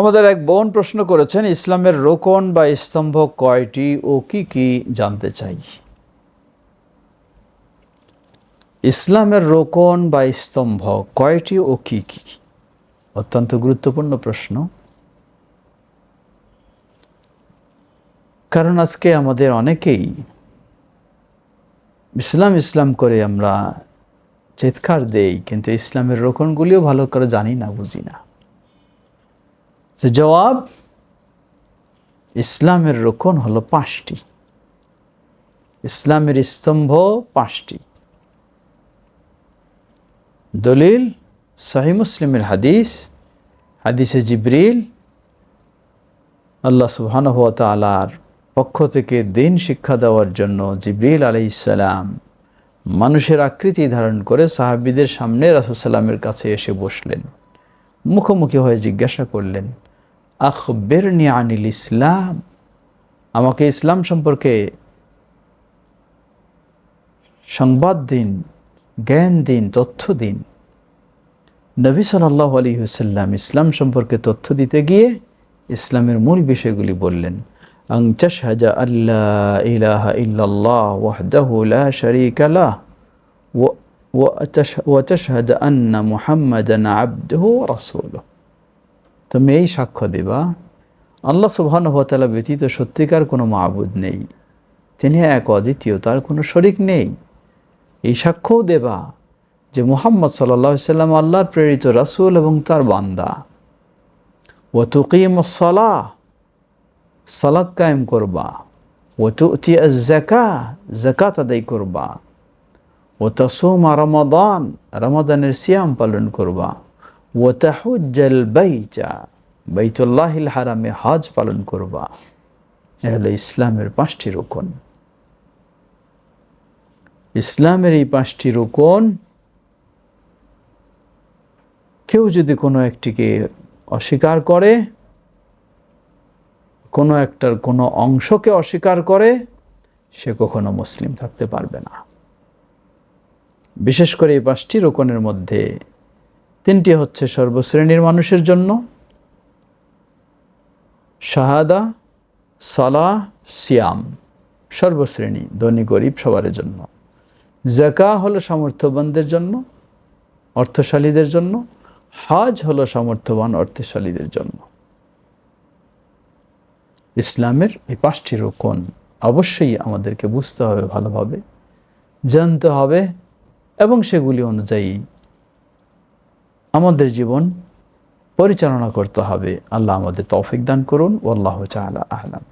আমাদের এক বোন প্রশ্ন করেছেন, ইসলামের রোকন বা স্তম্ভ কয়টি ও কি কি জানতে চাই? ইসলামের রোকন বা স্তম্ভ কয়টি ও কি কি? অত্যন্ত গুরুত্বপূর্ণ প্রশ্ন। কারণ আজকে আমাদের অনেকেই ইসলাম ইসলাম করে আমরা চিৎকার দেই, কিন্তু ইসলামের রোকনগুলিও ভালো করে জানি না, বুঝি না। তো জবাব ইসলামের রোকন হলো পাঁচটি। ইসলামের স্তম্ভ পাঁচটি। দলিল, সহি মুসলিমের হাদিস, হাদিসে জিব্রিল, আল্লাহ সুবহানাহু ওয়া পক্ষ থেকে দিন শিক্ষা দেওয়ার জন্য জিব্রিল আলাইসালাম মানুষের আকৃতি ধারণ করে সাহাবিদের সামনে রাসুসাল্লামের কাছে এসে বসলেন। মুখোমুখি হয়ে জিজ্ঞাসা করলেন আখবেরনি আনিল ইসলাম। আমাকে ইসলাম সম্পর্কে সংবাদ দিন, জ্ঞান দিন, তথ্য দিন। নবী সাল্লাহ আলী হুসাল্লাম ইসলাম সম্পর্কে তথ্য দিতে গিয়ে ইসলামের মূল বিষয়গুলি বললেন। আং হাজা আল্লাহ ইলাহা ইল্লাল্লাহ ওয়াহদাহু লা শারীকা ও ওয়া হাজা আন্না মুহাম্মাদান আবদুহু রাসূলুহু। এই সাক্ষ্য দেবা। আল্লাহ সুবহানুভতালা ব্যতীত সত্যিকার কোনো মাবুদ নেই। তিনি এক অদ্বিতীয়, তার কোনো শরিক নেই। এই সাক্ষ্যও দেবা যে মুহাম্মদ সাল্লাহ সাল্লাম আল্লাহর প্রেরিত রাসুল এবং তার বান্দা। ও তুকিম সলা সালাদ কায়েম করবা। ও তুতি জাকা জাকাত আদায় করবা। ও তসুমা রমাদান, রমাদানের সিয়াম পালন করবা। ও তাহুজ্জাল বাইচা বাইতুল্লাহিল হারামে হজ পালন করবা। এ ইসলামের পাঁচটি রোকন। ইসলামের এই পাঁচটি রোকন, কেউ যদি কোনো একটিকে অস্বীকার করে, কোনো একটার কোনো অংশকে অস্বীকার করে, সে কখনো মুসলিম থাকতে পারবে না। বিশেষ করে এই পাঁচটি রোকনের মধ্যে তিনটি হচ্ছে সর্বশ্রেণীর মানুষের জন্য, শাহাদা সালা সিয়াম। সর্বশ্রেণী, ধনী, গরিব সবার জন্য। জাকা হলো সামর্থ্যবানদের জন্য, অর্থশালীদের জন্য। হজ হলো সামর্থ্যবান, অর্থশালীদের জন্য। ইসলামের এই পাঁচটি রোকন অবশ্যই আমাদেরকে বুঝতে হবে, ভালোভাবে জানতে হবে এবং সেগুলি অনুযায়ী আমাদের জীবন পরিচালনা করতে হবে। আল্লাহ আমাদের তৌফিক দান করুন। ও আল্লাহ চালা আহলাম